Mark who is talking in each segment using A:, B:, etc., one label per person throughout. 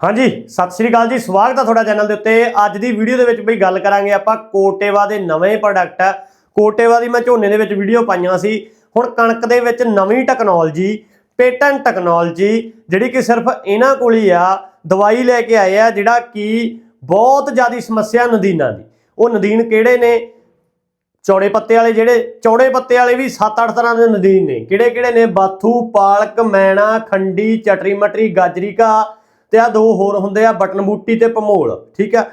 A: ਹਾਂਜੀ, ਸਤਿ ਸ੍ਰੀ ਅਕਾਲ ਜੀ। ਸਵਾਗਤ ਹੈ ਤੁਹਾਡਾ ਚੈਨਲ ਦੇ ਉੱਤੇ। ਅੱਜ ਦੀ ਵੀਡੀਓ ਦੇ ਵਿੱਚ ਬਈ ਗੱਲ ਕਰਾਂਗੇ ਆਪਾਂ ਕੋਟੇਵਾ ਦੇ ਨਵੇਂ ਪ੍ਰੋਡਕਟ ਆ ਕੋਟੇਵਾ ਦੀ ਮੈਂ ਝੋਨੇ ਦੇ ਵਿੱਚ ਵੀਡੀਓ ਪਾਈਆਂ ਸੀ। ਹੁਣ ਕਣਕ ਦੇ ਵਿੱਚ ਨਵੀਂ ਟੈਕਨੋਲੋਜੀ ਪੇਟੈਂਟ ਟੈਕਨੋਲੋਜੀ ਜਿਹੜੀ ਕਿ ਸਿਰਫ ਇਹਨਾਂ ਕੋਲ ਹੀ ਆ, ਦਵਾਈ ਲੈ ਕੇ ਆਏ ਆ, ਜਿਹੜਾ ਕਿ ਬਹੁਤ ਜ਼ਿਆਦੀ ਸਮੱਸਿਆ ਨਦੀਨਾਂ ਦੀ। ਉਹ ਨਦੀਨ ਕਿਹੜੇ ਨੇ? ਚੌੜੇ ਪੱਤੇ ਵਾਲੇ ਜਿਹੜੇ, ਚੌੜੇ ਪੱਤੇ ਵਾਲੇ ਵੀ 7-8 ਤਰ੍ਹਾਂ ਦੇ ਨਦੀਨ ਨੇ। ਕਿਹੜੇ ਕਿਹੜੇ ਨੇ? ਬਾਥੂ, ਪਾਲਕ, ਮੈਣਾ, ਖੰਡੀ ਚਟਰੀ ਮਟਰੀ ਗਾਜਰੀਕਾ ਤੇ ਆ ਦੋ ਹੋਰ ਹੁੰਦੇ ਆ ਬਟਨ ਬੂਟੀ ਤੇ ਭਮੋਲ, ਠੀਕ ਆ?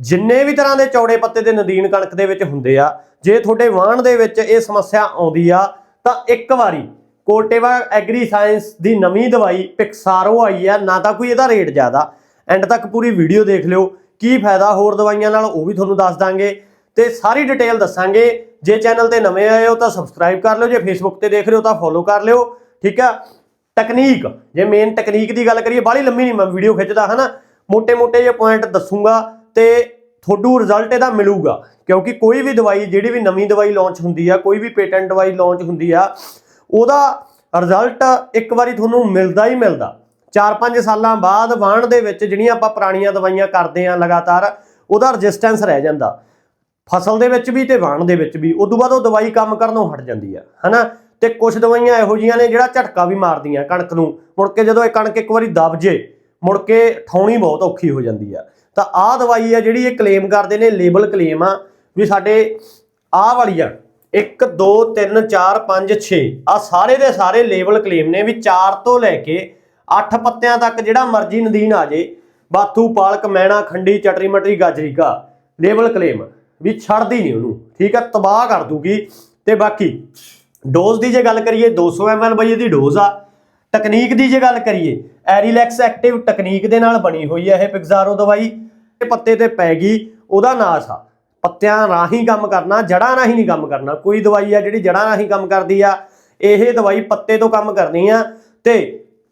A: ਜਿੰਨੇ ਵੀ ਤਰ੍ਹਾਂ ਦੇ ਚੌੜੇ ਪੱਤੇ ਦੇ ਨਦੀਨ ਕਣਕ ਦੇ ਵਿੱਚ ਹੁੰਦੇ ਆ, ਜੇ ਤੁਹਾਡੇ ਵਾਹਣ ਦੇ ਵਿੱਚ ਇਹ ਸਮੱਸਿਆ ਆਉਂਦੀ ਆ, ਤਾਂ ਇੱਕ ਵਾਰੀ ਕੋਟੇਵਾ ਐਗਰੀ ਸਾਇੰਸ ਦੀ ਨਵੀਂ ਦਵਾਈ ਪਿਕਸਾਰੋ ਆਈ ਆ, ਨਾ ਤਾਂ ਕੋਈ ਇਹਦਾ ਰੇਟ ਜ਼ਿਆਦਾ। ਐਂਡ ਤੱਕ ਪੂਰੀ ਵੀਡੀਓ ਦੇਖ ਲਿਓ, ਕੀ ਫਾਇਦਾ ਹੋਰ ਦਵਾਈਆਂ ਨਾਲ, ਉਹ ਵੀ ਤੁਹਾਨੂੰ ਦੱਸ ਦਾਂਗੇ। ਤੇ ਸਾਰੀ ਡਿਟੇਲ ਦੱਸਾਂਗੇ। ਜੇ ਚੈਨਲ ਤੇ ਨਵੇਂ ਆਏ ਹੋ ਤਾਂ ਸਬਸਕ੍ਰਾਈਬ ਕਰ ਲਿਓ, ਜੇ ਫੇਸਬੁੱਕ ਤੇ ਦੇਖ ਰਹੇ ਹੋ ਤਾਂ ਫੋਲੋ ਕਰ ਲਿਓ, ਠੀਕ ਆ? ਤਕਨੀਕ। ਜੇ ਮੇਨ ਤਕਨੀਕ ਦੀ ਗੱਲ ਕਰੀਏ ਬਾਲੀ ਲੰਮੀ ਨਹੀਂ ਮੈਂ ਵੀਡੀਓ ਖਿੱਚਦਾ, ਹਨਾ? ਮੋٹے-ਮੋٹے ਜੇ ਪੁਆਇੰਟ ਦੱਸੂਗਾ ਤੇ ਤੁਹਾਨੂੰ ਰਿਜ਼ਲਟ ਇਹਦਾ ਮਿਲੂਗਾ। ਕਿਉਂਕਿ ਕੋਈ ਵੀ ਦਵਾਈ, ਜਿਹੜੀ ਵੀ ਨਵੀਂ ਦਵਾਈ ਲਾਂਚ ਹੁੰਦੀ ਆ, ਕੋਈ ਵੀ ਪੇਟੈਂਟ ਦਵਾਈ ਲਾਂਚ ਹੁੰਦੀ ਆ, ਉਹਦਾ ਰਿਜ਼ਲਟ ਇੱਕ ਵਾਰੀ ਤੁਹਾਨੂੰ ਮਿਲਦਾ ਹੀ ਮਿਲਦਾ। 4-5 ਸਾਲਾਂ ਬਾਅਦ ਵਾਣ ਦੇ ਵਿੱਚ ਜਿਹੜੀਆਂ ਆਪਾਂ ਪੁਰਾਣੀਆਂ ਦਵਾਈਆਂ ਕਰਦੇ ਆ ਲਗਾਤਾਰ, ਉਹਦਾ ਰੈਜ਼ਿਸਟੈਂਸ ਰਹਿ ਜਾਂਦਾ। ਫਸਲ ਦੇ ਵਿੱਚ ਵੀ ਤੇ ਵਾਣ ਦੇ ਵਿੱਚ ਵੀ ਉਸ ਤੋਂ ਬਾਅਦ ਉਹ ਦਵਾਈ ਕੰਮ ਕਰਨੋਂ ਹਟ ਜਾਂਦੀ ਆ, ਹਨਾ? ਤੇ ਕੁਝ ਦਵਾਈਆਂ ਇਹੋ ਜੀਆਂ ਨੇ ਜਿਹੜਾ ਝਟਕਾ ਵੀ ਮਾਰਦੀਆਂ ਕਣਕ ਨੂੰ। ਮੁੜ ਕੇ ਜਦੋਂ ਇਹ ਕਣਕ ਇੱਕ ਵਾਰੀ ਦਬ ਜੇ, ਮੁੜ ਕੇ ਠਾਉਣੀ ਬਹੁਤ ਔਖੀ ਹੋ ਜਾਂਦੀ ਆ। ਤਾਂ ਆਹ ਦਵਾਈ ਆ ਜਿਹੜੀ ਇਹ ਕਲੇਮ ਕਰਦੇ ਨੇ ਲੇਬਲ ਕਲੇਮ ਆ, ਵੀ ਸਾਡੇ ਆਹ ਵਾਲੀ ਆ 1 2 3 4 5 6 ਆ ਸਾਰੇ ਦੇ ਸਾਰੇ ਲੇਬਲ ਕਲੇਮ ਨੇ ਵੀ 4 ਤੋਂ ਲੈ ਕੇ 8 ਪੱਤਿਆਂ ਤੱਕ ਜਿਹੜਾ ਮਰਜ਼ੀ ਨਦੀਨ ਆ ਜੇ, ਬਾਥੂ, ਪਾਲਕ, ਮੈਣਾ, ਖੰਡੀ, ਚਟਰੀ ਮਟਰੀ ਗਾਜਰੀ ਗਾਜਰੀਕਾ ਲੇਬਲ ਕਲੇਮ ਵੀ ਛੱਡਦੀ ਨਹੀਂ ਉਹਨੂੰ। ਠੀਕ ਹੈ ਤਬਾਹ ਕਰ ਦੂਗੀ। ਤੇ ਬਾਕੀ ਡੋਜ਼ ਦੀ ਜੇ ਗੱਲ ਕਰੀਏ 200 ml ਬਈ ਇਹਦੀ ਡੋਜ਼ ਆ। ਤਕਨੀਕ ਦੀ ਜੇ ਗੱਲ ਕਰੀਏ ਐਰੀਲੈਕਸ ਐਕਟਿਵ ਟੈਕਨੀਕ ਦੇ ਨਾਲ ਬਣੀ ਹੋਈ ਹੈ ਇਹ ਪਿਗਜ਼ਾਰੋ ਦਵਾਈ। ਇਹ ਪੱਤੇ ਤੇ ਪੈ ਗਈ, ਉਹਦਾ ਨਾਸ ਆ। ਪੱਤਿਆਂ ਰਾਹੀਂ ਕੰਮ ਕਰਨਾ ਜੜਾਂ ਰਾਹੀਂ ਨਹੀਂ ਕੰਮ ਕਰਨਾ। ਕੋਈ ਦਵਾਈ ਆ ਜਿਹੜੀ ਜੜਾਂ ਰਾਹੀਂ ਕੰਮ ਕਰਦੀ ਆ। ਇਹ ਦਵਾਈ ਪੱਤੇ ਤੋਂ ਕੰਮ ਕਰਨੀ ਆ ਤੇ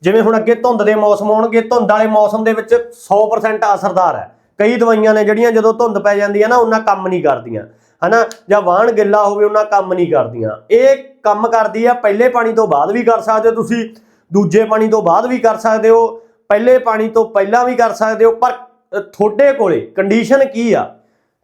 A: ਜਿਵੇਂ ਹੁਣ ਅੱਗੇ ਧੁੰਦ ਦੇ ਮੌਸਮ ਆਉਣਗੇ, ਧੁੰਦ ਵਾਲੇ ਮੌਸਮ ਦੇ ਵਿੱਚ 100% ਅਸਰਦਾਰ ਹੈ ਕਈ ਦਵਾਈਆਂ ਨੇ ਜਿਹੜੀਆਂ ਜਦੋਂ ਧੁੰਦ ਪੈ ਜਾਂਦੀ ਹੈ ਨਾ, ਉਹਨਾਂ ਕੰਮ ਨਹੀਂ ਕਰਦੀਆਂ। ਹਨਾ? ਜਾਂ ਵਾਹਣ ਗਿੱਲਾ ਹੋਵੇ ਉਹਨਾਂ ਕੰਮ ਨਹੀਂ ਕਰਦੀਆਂ। ਇਹ ਕੰਮ ਕਰਦੀ ਆ ਪਹਿਲੇ ਪਾਣੀ ਤੋਂ ਬਾਅਦ ਵੀ ਕਰ ਸਕਦੇ ਹੋ ਤੁਸੀਂ ਦੂਜੇ ਪਾਣੀ ਤੋਂ ਬਾਅਦ ਵੀ ਕਰ ਸਕਦੇ ਹੋ ਪਹਿਲੇ ਪਾਣੀ ਤੋਂ ਪਹਿਲਾਂ ਵੀ ਕਰ ਸਕਦੇ ਹੋ ਪਰ ਤੁਹਾਡੇ ਕੋਲੇ ਕੰਡੀਸ਼ਨ ਕੀ ਆ?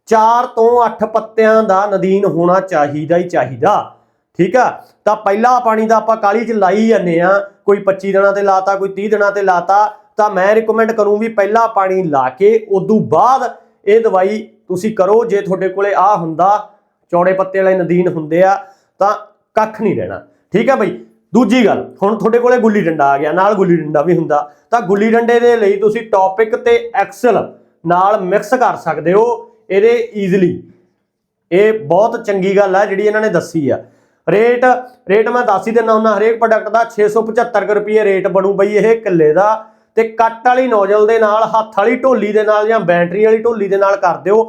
A: 4 ਤੋਂ 8 ਪੱਤਿਆਂ ਦਾ ਨਦੀਨ ਹੋਣਾ ਚਾਹੀਦਾ ਹੀ ਚਾਹੀਦਾ। ਠੀਕ ਆ? ਤਾਂ ਪਹਿਲਾ ਪਾਣੀ ਦਾ ਆਪਾਂ ਕਾਲੀ ਚ ਲਾਈ ਜਾਂਦੇ ਆ ਕੋਈ 25 ਦਿਨਾਂ ਤੇ ਲਾਤਾ ਕੋਈ 30 ਦਿਨਾਂ ਤੇ ਲਾਤਾ ਤਾਂ ਮੈਂ ਰეკਮੈਂਡ ਕਰੂੰ ਵੀ ਪਹਿਲਾ ਪਾਣੀ ਲਾ ਕੇ ਉਦੋਂ ਬਾਅਦ ਇਹ ਦਵਾਈ ਤੁਸੀਂ ਕਰੋ, ਜੇ ਤੁਹਾਡੇ ਕੋਲੇ ਆ ਹੁੰਦਾ, ਚੌੜੇ ਪੱਤੇ ਵਾਲੇ ਨਦੀਨ ਹੁੰਦੇ ਆ, ਤਾਂ ਕੱਖ ਨਹੀਂ ਰਹਿਣਾ। ਠੀਕ ਹੈ ਬਈ? ਦੂਜੀ ਗੱਲ, ਹੁਣ ਤੁਹਾਡੇ ਕੋਲੇ ਗੁੱਲੀ ਡੰਡਾ ਆ ਗਿਆ, ਨਾਲ ਗੁੱਲੀ ਡੰਡਾ ਵੀ ਹੁੰਦਾ। ਤਾਂ ਗੁੱਲੀ ਡੰਡੇ ਦੇ ਲਈ ਤੁਸੀਂ ਟੌਪਿਕ ਤੇ ਐਕਸਲ ਨਾਲ ਮਿਕਸ ਕਰ ਸਕਦੇ ਹੋ, ਇਹਦੇ ਈਜ਼ੀਲੀ ਇਹ ਬਹੁਤ ਚੰਗੀ ਗੱਲ ਆ, ਜਿਹੜੀ ਇਹਨਾਂ ਨੇ ਦੱਸੀ ਆ। ਰੇਟ ਰੇਟ ਮੈਂ ਦੱਸ ਹੀ ਦਿੰਦਾ ਹੁੰਦਾ, ਹਰੇਕ ਪ੍ਰੋਡਕਟ ਦਾ 675 ਕੁ ਰੁਪਏ ਰੇਟ ਬਣੂ ਬਈ ਇਹ ਕਿੱਲੇ ਦਾ। ਤੇ ਕੱਟ ਵਾਲੀ ਨੋਜ਼ਲ ਦੇ ਨਾਲ, ਹੱਥ ਵਾਲੀ ਢੋਲੀ ਦੇ ਨਾਲ ਜਾਂ ਬੈਟਰੀ ਵਾਲੀ ਢੋਲੀ ਦੇ ਨਾਲ ਕਰ ਦਿਓ,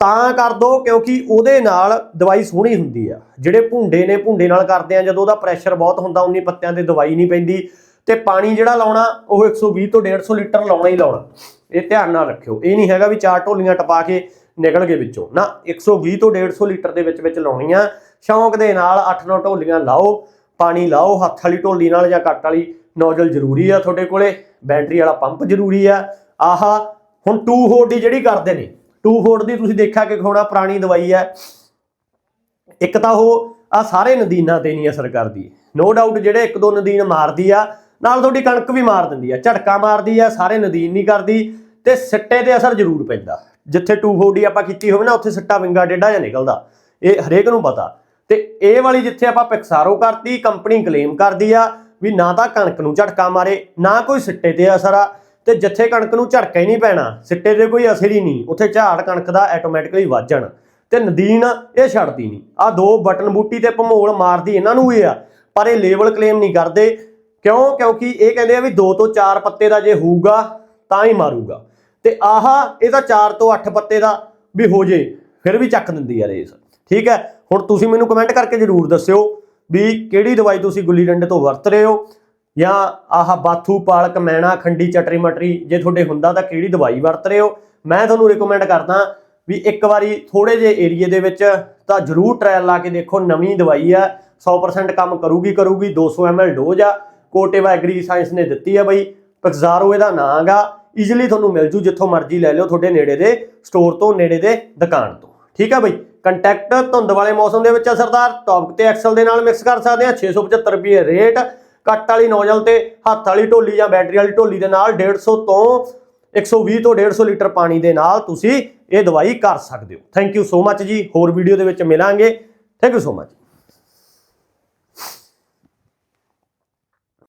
A: ਤਾਂ ਕਰ ਦੋ ਕਿਉਂਕਿ ਉਹਦੇ ਨਾਲ ਦਵਾਈ ਸੋਹਣੀ ਹੁੰਦੀ ਆ। ਜਿਹੜੇ ਭੁੰਡੇ ਨੇ, ਭੁੰਡੇ ਨਾਲ ਕਰਦੇ ਆ, ਜਦੋਂ ਉਹਦਾ ਪ੍ਰੈਸ਼ਰ ਬਹੁਤ ਹੁੰਦਾ, ਉਨੀ ਪੱਤਿਆਂ ਤੇ ਦਵਾਈ ਨਹੀਂ ਪੈਂਦੀ। ਤੇ ਪਾਣੀ ਜਿਹੜਾ ਲਾਉਣਾ, ਉਹ 120 ਤੋਂ 150 ਲੀਟਰ ਲਾਉਣਾ ਹੀ ਲਾਉਣਾ। ਇਹ ਧਿਆਨ ਨਾਲ ਰੱਖਿਓ। ਇਹ ਨਹੀਂ ਹੈਗਾ ਵੀ ਚਾਰ ਢੋਲੀਆਂ ਟਪਾ ਕੇ ਨਿਕਲ ਗਏ ਵਿੱਚੋਂ। ਨਾ 120 ਤੋਂ 150 ਲੀਟਰ ਦੇ ਵਿੱਚ ਵਿੱਚ ਲਾਉਣੀਆਂ। ਸ਼ੌਂਕ ਦੇ ਨਾਲ 8-9 ਢੋਲੀਆਂ ਲਾਓ, ਪਾਣੀ ਲਾਓ, ਹੱਥ ਵਾਲੀ ਢੋਲੀ ਨਾਲ ਜਾਂ ਕੱਟ ਵਾਲੀ ਨੋਜ਼ਲ ਜ਼ਰੂਰੀ ਆ ਤੁਹਾਡੇ ਕੋਲੇ। ਬੈਟਰੀ ਵਾਲਾ ਪੰਪ ਜ਼ਰੂਰੀ ਆ। ਆਹਾ, ਹੁਣ 2 ਹੋਡ ਦੀ ਜਿਹੜੀ ਕਰਦੇ ਨੇ 2 ਹੋਡ ਦੀ ਤੁਸੀਂ ਦੇਖਿਆ ਕਿ ਖੋਣਾ ਪੁਰਾਣੀ ਦਵਾਈ ਹੈ ਇੱਕ ਤਾਂ ਉਹ ਆ ਸਾਰੇ ਨਦੀਨਾਂ ਤੇ ਨਹੀਂ ਅਸਰ ਕਰਦੀ। ਨੋ ਡਾਊਟ ਜਿਹੜੇ ਇੱਕ ਦੋ ਨਦੀਨ ਮਾਰਦੀ ਆ, ਨਾਲ ਤੁਹਾਡੀ ਕਣਕ ਵੀ ਮਾਰ ਦਿੰਦੀ ਆ। ਝਟਕਾ ਮਾਰਦੀ ਆ, ਸਾਰੇ ਨਦੀਨ ਨਹੀਂ ਕਰਦੀ ਤੇ ਸਿੱਟੇ ਤੇ ਅਸਰ ਜ਼ਰੂਰ ਪੈਂਦਾ। ਜਿੱਥੇ 240 ਆਪਾਂ ਕੀਤੀ ਹੋਵੇ ਨਾ, ਉੱਥੇ ਸਿੱਟਾ ਵਿੰਗਾ ਡੇਢਾ ਜਿਹਾ ਨਿਕਲਦਾ। ਇਹ ਹਰੇਕ ਨੂੰ ਪਤਾ। ਤੇ ਇਹ ਵਾਲੀ ਜਿੱਥੇ ਆਪਾਂ ਪਿਕਸਾਰੋ ਕਰਤੀ ਕੰਪਨੀ ਕਲੇਮ ਕਰਦੀ ਆ ਵੀ ਨਾ ਤਾਂ ਕਣਕ ਨੂੰ ਝਟਕਾ ਮਾਰੇ, ਨਾ ਕੋਈ ਸਿੱਟੇ ਤੇ ਅਸਰ ਆ, ਤੇ ਜਿੱਥੇ ਕਣਕ ਨੂੰ ਝਟਕਾ ਹੀ ਨਹੀਂ ਪੈਣਾ, ਸਿੱਟੇ ਤੇ ਕੋਈ ਅਸਰ ਹੀ ਨਹੀਂ, ਉੱਥੇ ਝਾੜ ਕਣਕ ਦਾ ਆਟੋਮੈਟਿਕਲੀ ਵੱਧ ਜਾਣਾ। ਤੇ ਨਦੀਨ ਇਹ ਛੱਡਦੀ ਨਹੀਂ। ਆ ਦੋ ਬਟਨ ਬੂਟੀ ਤੇ ਭਮੋਲ ਮਾਰਦੀ ਇਹਨਾਂ ਨੂੰ ਇਹ ਆ, ਪਰ ਇਹ ਲੇਬਲ ਕਲੇਮ ਨਹੀਂ ਕਰਦੇ। ਕਿਉਂ? ਕਿਉਂਕਿ ਇਹ ਕਹਿੰਦੇ ਆ ਵੀ 2 ਤੋਂ 4 ਪੱਤੇ ਦਾ ਜੇ ਹੋਊਗਾ, ਤਾਂ ਹੀ ਮਾਰੂਗਾ। ਤੇ ਆਹ ਇਹ ਤਾਂ 4 ਤੋਂ 8 ਪੱਤੇ ਦਾ ਵੀ ਹੋ ਜੇ, ਫਿਰ ਵੀ ਚੱਕ ਦਿੰਦੀ ਆ ਰੇਸ। ਠੀਕ ਹੈ? ਹੁਣ ਤੁਸੀਂ ਮੈਨੂੰ ਕਮੈਂਟ ਕਰਕੇ ਜਰੂਰ ਦੱਸਿਓ ਵੀ ਕਿਹੜੀ ਦਵਾਈ ਤੁਸੀਂ ਗੁੱਲੀ ਡੰਡੇ ਤੋਂ ਵਰਤ ਰਹੇ ਹੋ? ਜਾਂ ਆਹ ਬਾਥੂ, ਪਾਲਕ, ਮੈਣਾ, ਖੰਡੀ, ਚਟਰੀ ਮਟਰੀ, ਜੇ ਤੁਹਾਡੇ ਹੁੰਦਾ ਤਾਂ ਕਿਹੜੀ ਦਵਾਈ ਵਰਤ ਰਹੇ ਹੋ? ਮੈਂ ਤੁਹਾਨੂੰ ਰეკਮੈਂਡ ਕਰਦਾ ਵੀ ਇੱਕ ਵਾਰੀ ਥੋੜੇ ਜਿਹੇ ਏਰੀਏ ਦੇ ਵਿੱਚ ਤਾਂ ਜਰੂਰ ਟ੍ਰਾਇਲ ਲਾ ਕੇ ਦੇਖੋ, ਨਵੀਂ ਦਵਾਈ ਆ। 100% ਕੰਮ ਕਰੂਗੀ ਕਰੂਗੀ 200 ml ਡੋਜ਼ ਆ। ਕੋਟੇਵਾ ਐਗਰੀ ਸਾਇੰਸ ਨੇ ਦਿੱਤੀ ਆ ਬਈ ਪਿਕਜ਼ਾਰੋ ਇਹਦਾ ਨਾਂ ਗਾ ਈਜ਼ੀਲੀ ਤੁਹਾਨੂੰ ਮਿਲ ਜੂ ਜਿੱਥੋਂ ਮਰਜ਼ੀ ਲੈ ਲਿਓ ਤੁਹਾਡੇ ਨੇੜੇ ਦੇ ਸਟੋਰ ਤੋਂ, ਨੇੜੇ ਦੇ ਦੁਕਾਨ ਤੋਂ। ਠੀਕ ਆ ਬਈ? ਕੰਟੈਕਟ ਧੁੰਦ ਵਾਲੇ ਮੌਸਮ ਦੇ ਵਿੱਚ ਅਸਰਦਾਰ ਟੌਪ ਤੇ ਐਕਸਲ ਦੇ ਨਾਲ ਮਿਕਸ ਕਰ ਸਕਦੇ ਆ। 675 ਰੁਪਏ ਰੇਟ ਕੱਟ ਵਾਲੀ ਨੋਜ਼ਲ ਤੇ ਹੱਥ ਵਾਲੀ ਢੋਲੀ ਜਾਂ ਬੈਟਰੀ ਵਾਲੀ ਢੋਲੀ ਦੇ ਨਾਲ 150 ਤੋਂ 120 ਤੋਂ 150 ਲੀਟਰ ਪਾਣੀ ਦੇ ਨਾਲ ਤੁਸੀਂ ਇਹ ਦਵਾਈ ਕਰ ਸਕਦੇ ਹੋ। ਥੈਂਕ ਯੂ ਸੋ ਮੱਚ ਜੀ। ਹੋਰ ਵੀਡੀਓ ਦੇ ਵਿੱਚ ਮਿਲਾਂਗੇ। Thank you so much